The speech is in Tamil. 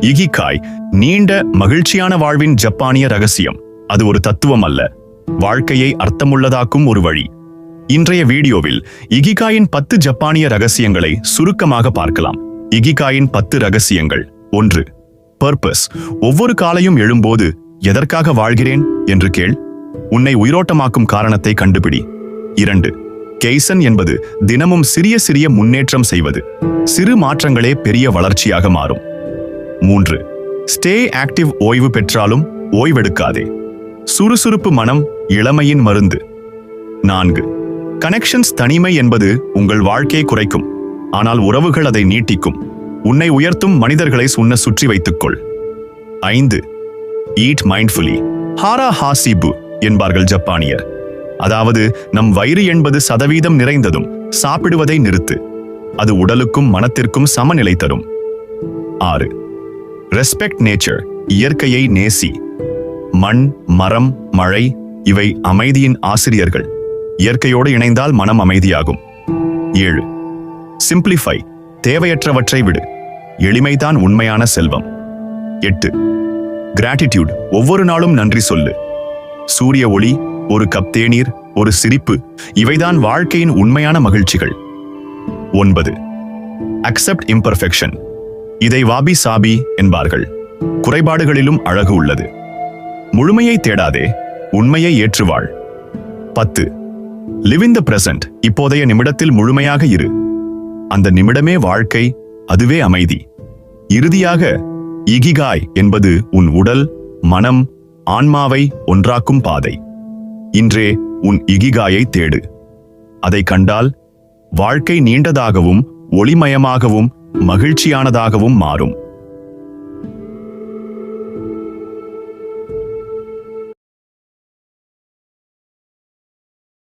இகிகாய் நீண்ட மகிழ்ச்சியான வாழ்வின் ஜப்பானிய ரகசியம். அது ஒரு தத்துவம் அல்ல. வாழ்க்கையை அர்த்தமுள்ளதாக்கும் ஒரு வழி. இன்றைய வீடியோவில் இகிகாயின் பத்து ஜப்பானிய ரகசியங்களை சுருக்கமாக பார்க்கலாம். இகிகாயின் பத்து ரகசியங்கள். ஒன்று பர்பஸ் ஒவ்வொரு காலையும் எழும்போது எதற்காக வாழ்கிறேன்? என்று கேள். உன்னை உயிரோட்டமாக்கும் காரணத்தை கண்டுபிடி. இரண்டு கெய்சன் என்பது தினமும் சிறிய சிறிய முன்னேற்றம் செய்வது. சிறு மாற்றங்களே பெரிய வளர்ச்சியாக மாறும். மூன்று. ஸ்டே ஆக்டிவ் ஓய்வு பெற்றாலும் ஓய்வெடுக்காதே. சுறுசுறுப்பு மனம் இளமையின் மருந்து. நான்கு. கனெக்ஷன்ஸ் தனிமை என்பது உங்கள் வாழ்க்கையை குறைக்கும். ஆனால் உறவுகள் அதை நீட்டிக்கும். உன்னை உயர்த்தும் மனிதர்களை உன்ன சுற்றி வைத்துக்கொள். ஐந்து. Eat mindfully. ஹாரா ஹாசிபு என்பார்கள் ஜப்பானியர். அதாவது நம் வயிறு என்பது சதவீதம் நிறைந்ததும் சாப்பிடுவதை நிறுத்து. அது உடலுக்கும் மனத்திற்கும் சமநிலை தரும். ஆறு. ரெஸ்பெக்ட் நேச்சர் இயற்கையை நேசி. மண் மரம் மழை இவை அமைதியின் ஆசிரியர்கள். இயற்கையோடு இணைந்தால் மனம் அமைதியாகும். ஏழு. சிம்பிளிஃபை தேவையற்றவற்றை விடு. எளிமைதான் உண்மையான செல்வம். எட்டு. கிராட்டிடியூட் ஒவ்வொரு நாளும் நன்றி சொல்லு. சூரிய ஒளி ஒரு கப் தேநீர் ஒரு சிரிப்பு இவைதான் வாழ்க்கையின் உண்மையான மகிழ்ச்சிகள். ஒன்பது. அக்செப்ட் இம்பர்ஃபெக்ஷன் இதை வாபி சாபி என்பார்கள். குறைபாடுகளிலும் அழகு உள்ளது. முழுமையை தேடாதே உண்மையை ஏற்றுவாள். பத்து. லிவ் இன் த பிரசன்ட் இப்போதைய நிமிடத்தில் முழுமையாக இரு. அந்த நிமிடமே வாழ்க்கை அதுவே அமைதி. இறுதியாக இகிகாய் என்பது உன் உடல் மனம் ஆன்மாவை ஒன்றாக்கும் பாதை. இன்றே உன் இகிகாயை தேடு. அதை கண்டால் வாழ்க்கை நீண்டதாகவும் ஒளிமயமாகவும் மகிழ்ச்சியானதாகவும் மாறும்.